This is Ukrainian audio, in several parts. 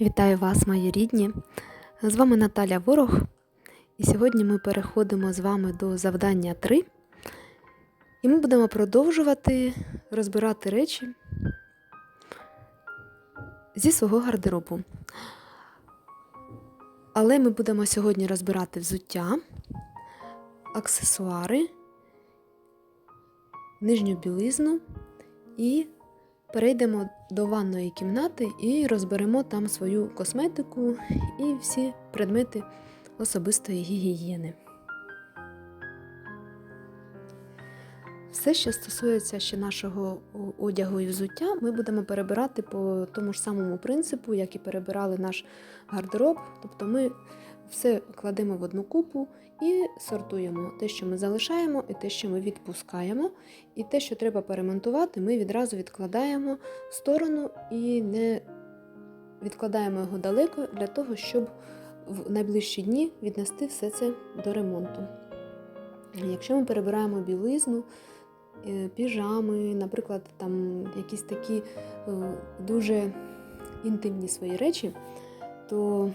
Вітаю вас, мої рідні! З вами Наталя Ворог, і сьогодні ми переходимо з вами до завдання 3. І ми будемо продовжувати розбирати речі зі свого гардеробу. Але ми будемо сьогодні розбирати взуття, аксесуари, нижню білизну і перейдемо до ванної кімнати і розберемо там свою косметику і всі предмети особистої гігієни. Все, що стосується ще нашого одягу і взуття, ми будемо перебирати по тому ж самому принципу, як і перебирали наш гардероб. Тобто ми все кладемо в одну купу і сортуємо те, що ми залишаємо, і те, що ми відпускаємо. І те, що треба перемонтувати, ми відразу відкладаємо в сторону і не відкладаємо його далеко для того, щоб в найближчі дні віднести все це до ремонту. Якщо ми перебираємо білизну, е, піжами, наприклад, там якісь такі е, дуже інтимні свої речі, то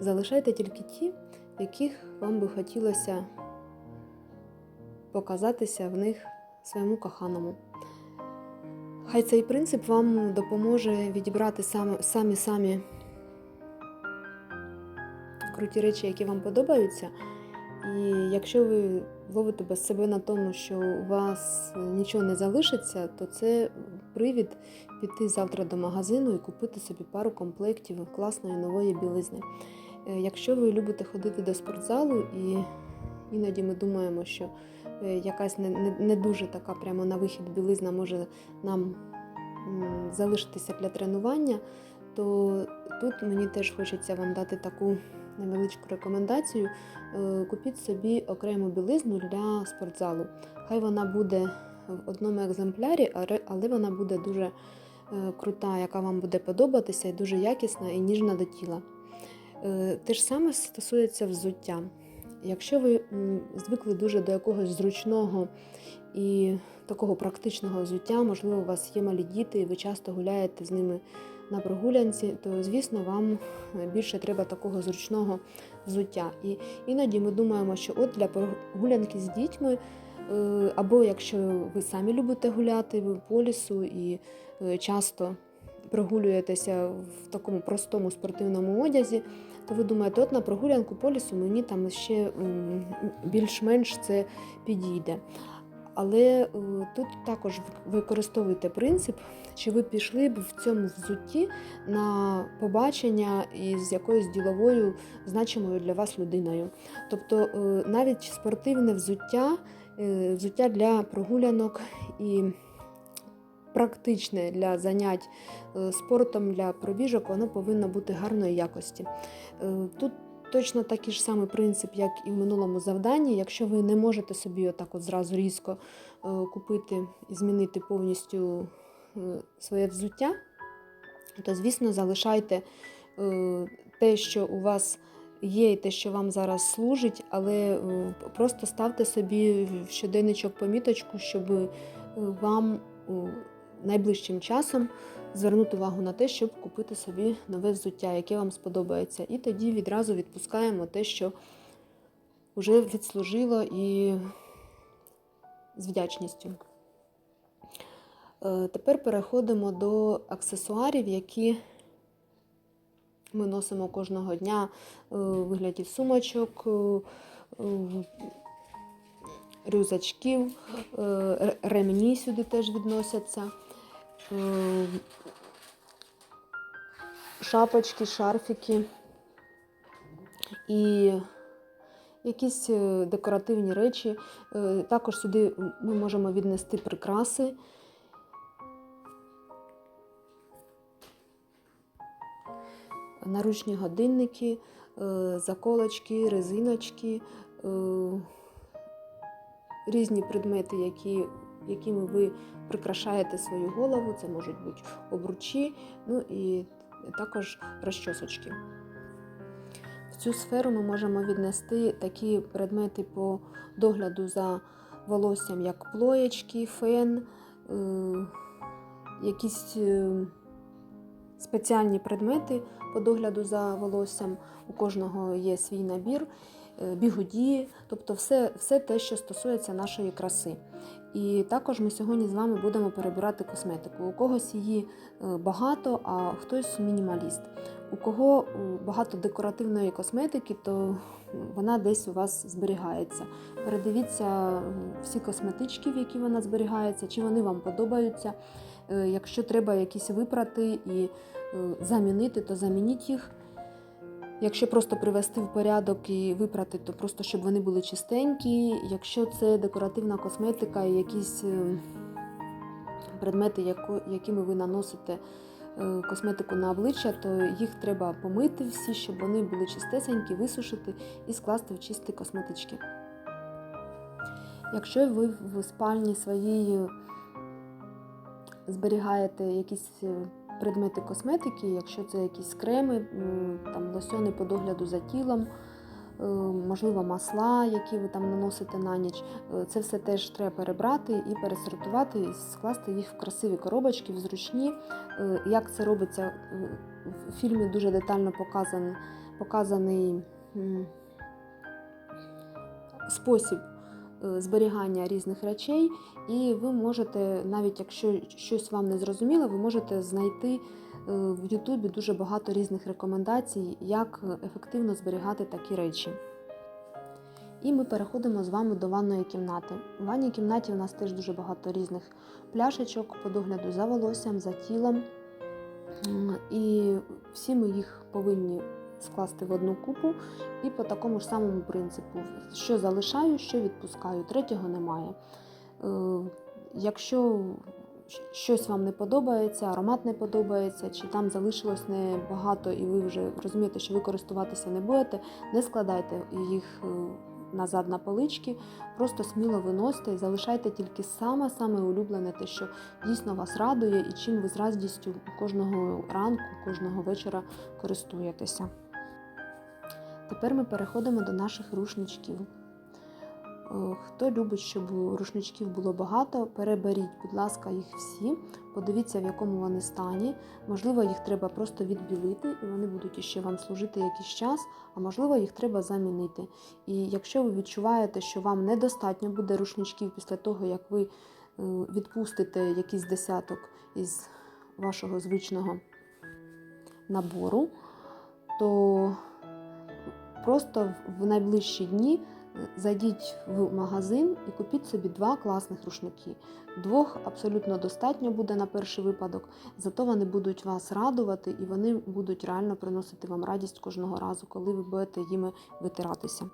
залишайте тільки ті, яких вам би хотілося показатися в них своєму коханому. Хай цей принцип вам допоможе відібрати самі самі круті речі, які вам подобаються. І якщо ви ловите без себе на тому, що у вас нічого не залишиться, то це привід піти завтра до магазину і купити собі пару комплектів класної нової білизни. Е, Якщо ви любите ходити до спортзалу, і іноді ми думаємо, що е, якась не, не, не дуже така прямо на вихід білизна може нам залишитися для тренування, то тут мені теж хочеться вам дати таку невеличку рекомендацію. Е, Купіть собі окрему білизну для спортзалу. Хай вона буде в одному екземплярі, але вона буде дуже крута, яка вам буде подобатися, і дуже якісна і ніжна до тіла. Е, Те ж саме стосується взуття. Якщо ви звикли дуже до якогось зручного і такого практичного взуття, можливо, у вас є малі діти, і ви часто гуляєте з ними на прогулянці, то звісно вам е, більше треба такого зручного взуття. І іноді ми думаємо, що от для прогулянки з дітьми, е, або якщо ви самі любите гуляти ви по лісу і часто прогулюєтеся в такому простому спортивному одязі, то ви думаєте, от на прогулянку по лісу мені там ще більш-менш це підійде. Але е, тут також використовуйте принцип, чи ви пішли б в цьому взутті на побачення із якоюсь діловою значимою для вас людиною. Тобто е, навіть спортивне взуття, е, взуття для прогулянок і практичне для занять е, спортом, для пробіжок, воно повинно бути гарної якості. Е, Тут точно такий ж самий принцип, як і в минулому завданні. Якщо ви не можете собі отак от зразу різко е, купити і змінити повністю своє взуття, то, звісно, залишайте те, що у вас є, і те, що вам зараз служить, але просто ставте собі в щоденничок поміточку, щоб вам найближчим часом звернути увагу на те, щоб купити собі нове взуття, яке вам сподобається. І тоді відразу відпускаємо те, що вже відслужило і з вдячністю. Е, Тепер переходимо до аксесуарів, які ми носимо кожного дня е, у вигляді сумочок, е, в- рюкзачків, е, р- ремені сюди теж відносяться. Е, Шапочки, шарфики і якісь е, декоративні речі. Е, Також сюди ми можемо віднести прикраси. наручні годинники, заколочки, резиночки, різні предмети, які, якими ви прикрашаєте свою голову. Це можуть бути обручі, ну і також розчосочки. В цю сферу ми можемо віднести такі предмети по догляду за волоссям, як плоєчки, фен, е, якісь е, спеціальні предмети по догляду за волоссям. У кожного є свій набір, бігуді, тобто все, все те, що стосується нашої краси. І також ми сьогодні з вами будемо перебирати косметику. У когось її е, багато, а хтось мінімаліст. У кого е, багато декоративної косметики, то вона десь у вас зберігається. Передивіться е, всі косметички, в які вона зберігається, чи вони вам подобаються. Е, Якщо треба якісь випрати і е, замінити, то замініть їх. Якщо просто привести в порядок і випрати, то просто щоб вони були чистенькі. Якщо це декоративна косметика і якісь е, предмети, якими ви наносите е, косметику на обличчя, то їх треба помити всі, щоб вони були чистесенькі, висушити і скласти в чисті косметички. Якщо ви в спальні своїй зберігаєте якісь е, предмети косметики, якщо це якісь креми, там лосьони по догляду за тілом, е, можливо, масла, які ви там наносите на ніч, е, це все теж треба перебрати і пересортувати, і скласти їх в красиві коробочки, в зручні. Е, Як це робиться в фільмі дуже детально показаний, показаний спосіб зберігання різних речей, і ви можете, навіть якщо щось вам не зрозуміло, ви можете знайти е, в Ютубі дуже багато різних рекомендацій, як ефективно зберігати такі речі. І ми переходимо з вами до ванної кімнати. У ванній кімнаті у нас теж дуже багато різних пляшечок по догляду за волоссям, за тілом. І всі ми їх повинні скласти в одну купу і по такому ж самому принципу: що залишаю, що відпускаю. Третього немає. Е, Якщо щось вам не подобається, аромат не подобається, чи там залишилось небагато, і ви вже розумієте, що ви користуватися не будете, не складайте їх е, назад на полички, просто сміло виносьте і залишайте тільки саме-саме улюблене, те, що дійсно вас радує, і чим ви з радістю кожного ранку, кожного вечора користуєтеся. Тепер ми переходимо до наших рушничків. Е, Хто любить, щоб рушничків було багато, переберіть, будь ласка, їх всі. Подивіться, в якому вони стані. Можливо, їх треба просто відбілити, і вони будуть іще вам служити якийсь час, а можливо, їх треба замінити. І якщо ви відчуваєте, що вам недостатньо буде рушничків після того, як ви е, відпустите якийсь десяток із вашого звичного набору, то просто в найближчі дні зайдіть в магазин і купіть собі два класних рушники. Двох абсолютно достатньо буде на перший випадок, зато вони будуть вас радувати і вони будуть реально приносити вам радість кожного разу, коли ви будете їми витиратися.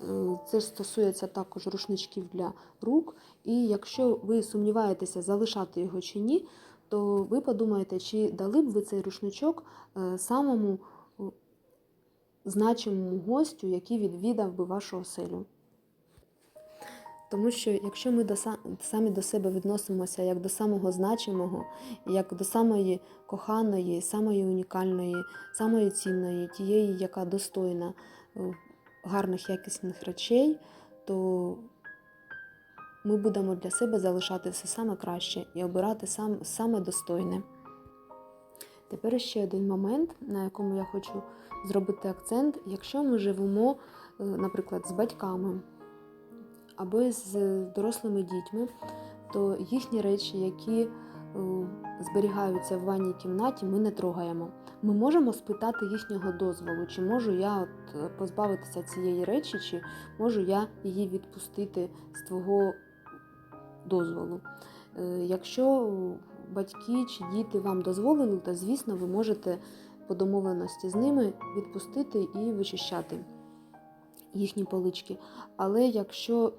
Е, Це ж стосується також рушничків для рук. І якщо ви сумніваєтеся, залишати його чи ні, то ви подумаєте, чи дали б ви цей рушничок е, самому е, значимому гостю, який відвідав би вашу оселю. Тому що якщо ми до, самі до себе відносимося як до самого значимого, як до самої коханої, самої унікальної, самої цінної, тієї, яка достойна е, гарних якісних речей, то ми будемо для себе залишати все саме краще і обирати сам, саме достойне. Тепер ще один момент, на якому я хочу зробити акцент. Якщо ми живемо, е, наприклад, з батьками або з дорослими дітьми, то їхні речі, які е, зберігаються в ванній кімнаті, ми не трогаємо. Ми можемо спитати їхнього дозволу, чи можу я от е, позбавитися цієї речі, чи можу я її відпустити з твого дозволу. Якщо батьки чи діти вам дозволили, то звісно ви можете по домовленості з ними відпустити і вичищати їхні полички. Але якщо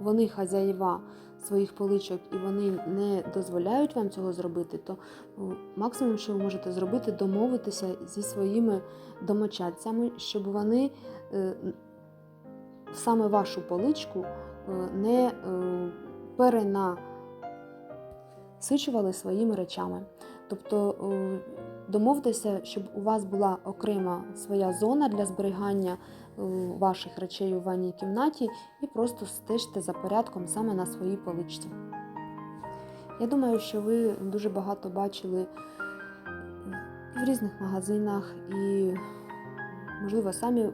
вони хазяїва своїх поличок і вони не дозволяють вам цього зробити, то максимум, що ви можете зробити, домовитися зі своїми домочадцями, щоб вони е, саме вашу поличку е, не е, перенасичували своїми речами. Тобто е, домовтеся, щоб у вас була окрема своя зона для зберігання е, ваших речей у ванній кімнаті і просто стежте за порядком саме на своїй поличці. Я думаю, що ви дуже багато бачили в різних магазинах і, можливо, самі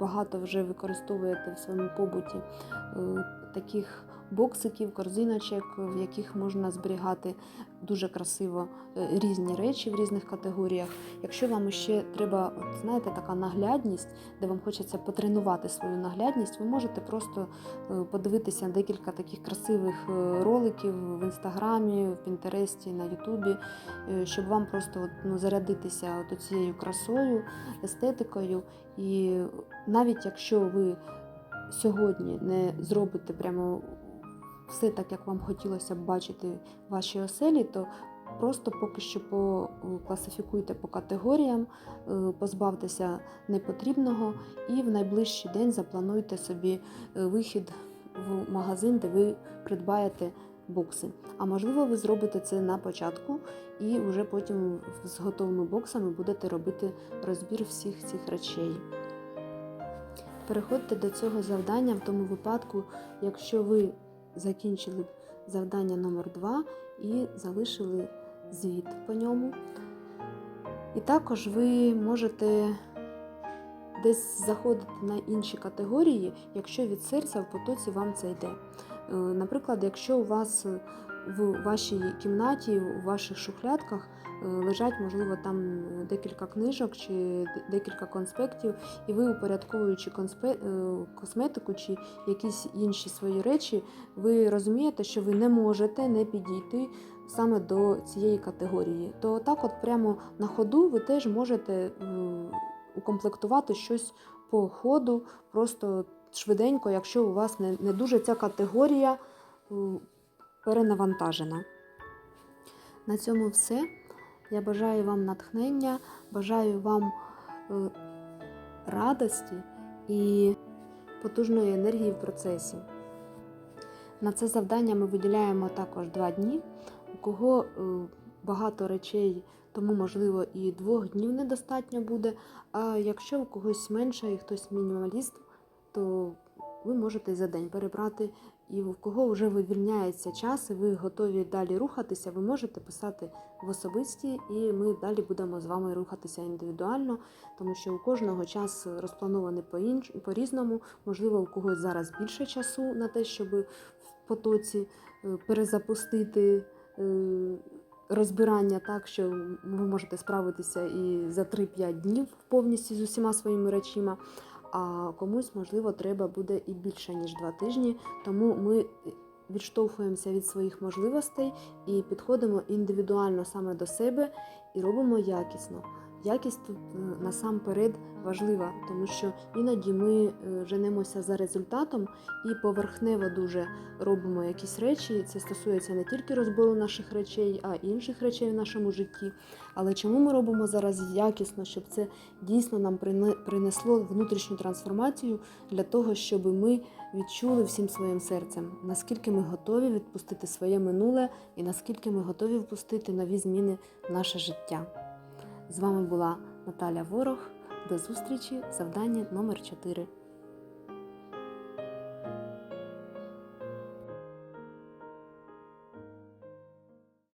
багато вже використовуєте в своєму побуті е, таких боксиків, корзиночок, в яких можна зберігати дуже красиво е, різні речі в різних категоріях. Якщо вам ще треба, от, знаєте, така наглядність, де вам хочеться потренувати свою наглядність, ви можете просто е, подивитися декілька таких красивих е, роликів в інстаграмі, в Пінтересті, на Ютубі, щоб вам просто от, ну, зарядитися от цією красою, естетикою. І навіть якщо ви сьогодні не зробите прямо все так, як вам хотілося б бачити в вашій оселі, то просто поки що покласифікуйте по категоріям, е, позбавтеся непотрібного і в найближчий день заплануйте собі е, вихід в магазин, де ви придбаєте бокси. А можливо, ви зробите це на початку і вже потім з готовими боксами будете робити розбір всіх цих речей. Переходьте до цього завдання в тому випадку, якщо ви закінчили завдання номер 2 і залишили звіт по ньому. І також ви можете десь заходити на інші категорії, якщо від серця в потоці вам це йде. Е, Наприклад, якщо у вас в вашій кімнаті, у ваших шухлядках е, лежать, можливо, там декілька книжок чи декілька конспектів, і ви, упорядковуючи конспе- е, косметику чи якісь інші свої речі, ви розумієте, що ви не можете не підійти саме до цієї категорії. То так, от прямо на ходу, ви теж можете е, укомплектувати щось по ходу, просто швиденько, якщо у вас не, не дуже ця категорія е, перенавантажена. На цьому все. Я бажаю вам натхнення, бажаю вам е, радості і потужної енергії в процесі. На це завдання ми виділяємо також два дні. У кого е, багато речей, тому можливо і двох днів недостатньо буде. А якщо у когось менше і хтось мінімаліст, то ви можете за день перебрати. І в кого вже вивільняється час, і ви готові далі рухатися, ви можете писати в особисті, і ми далі будемо з вами рухатися індивідуально, тому що у кожного час розпланований по-різному. Можливо, у когось зараз більше часу на те, щоб в потоці е, перезапустити е, розбирання так, що ви можете справитися і за 3-5 днів повністю з усіма своїми речима. А комусь, можливо, треба буде і більше, ніж два тижні. Тому ми відштовхуємося від своїх можливостей і підходимо індивідуально саме до себе і робимо якісно. Якість тут е, насамперед важлива, тому що іноді ми е, женемося за результатом і поверхнево дуже робимо якісь речі. Це стосується не тільки розбору наших речей, а й інших речей в нашому житті. Але чому ми робимо зараз якісно, щоб це дійсно нам принесло внутрішню трансформацію для того, щоб ми відчули всім своїм серцем, наскільки ми готові відпустити своє минуле і наскільки ми готові впустити нові зміни в наше життя. З вами була Наталя Ворог. До зустрічі, завдання номер 4.